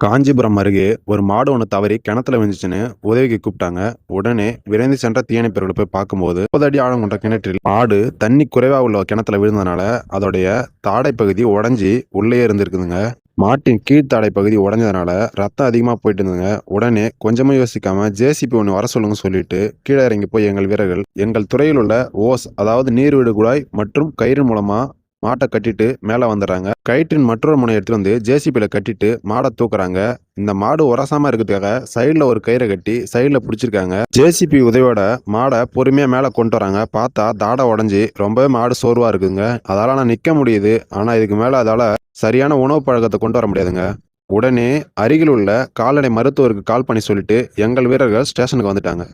காஞ்சிபுரம் அருகே ஒரு மாடு ஒன்று தவறி கிணத்துல விழுந்துச்சுன்னு உதவிக்கு கூப்பிட்டாங்க. உடனே விரைந்து சென்ற தீயணைப்பவர்கள் போய் பார்க்கும்போது முப்பது அடி ஆழம் கொண்ட கிணற்றில் மாடு தண்ணி குறைவாக உள்ள கிணத்துல விழுந்ததுனால அதோடைய தாடை பகுதி உடஞ்சி உள்ளே இருந்திருக்குதுங்க. மாட்டின் கீழ்த்தாடை பகுதி உடஞ்சதுனால ரத்தம் அதிகமாக போயிட்டு இருந்ததுங்க. உடனே கொஞ்சமா யோசிக்காம ஜேசிபி ஒன்று வர சொல்லுங்க சொல்லிட்டு கீழே இறங்கி போய் எங்கள் வீரர்கள் எங்கள் துறையில் உள்ள ஓஸ் அதாவது நீர்வீடு குழாய் மற்றும் கயிறு மூலமா மாட்டை கட்டிட்டு மேலே வந்துடுறாங்க. கயிற்றின் மற்றொரு முனை எடுத்துட்டு வந்து ஜேசிபியில் கட்டிட்டு மாடை தூக்குறாங்க. இந்த மாடு உரசாம இருக்கிறதுக்காக சைடில் ஒரு கயிறை கட்டி சைடில் பிடிச்சிருக்காங்க. ஜேசிபி உதவியோட மாடை பொறுமையாக மேலே கொண்டு வராங்க. பார்த்தா தாடை உடஞ்சி ரொம்பவே மாடு சோர்வாக இருக்குங்க அதால் நான் நிற்க முடியுது. ஆனால் இதுக்கு மேலே அதால் சரியான உணவு பழக்கத்தை கொண்டு வர முடியாதுங்க. உடனே அருகில் உள்ள கால்நடை மருத்துவருக்கு கால் பண்ணி சொல்லிட்டு எங்கள் வீரர்கள் ஸ்டேஷனுக்கு வந்துட்டாங்க.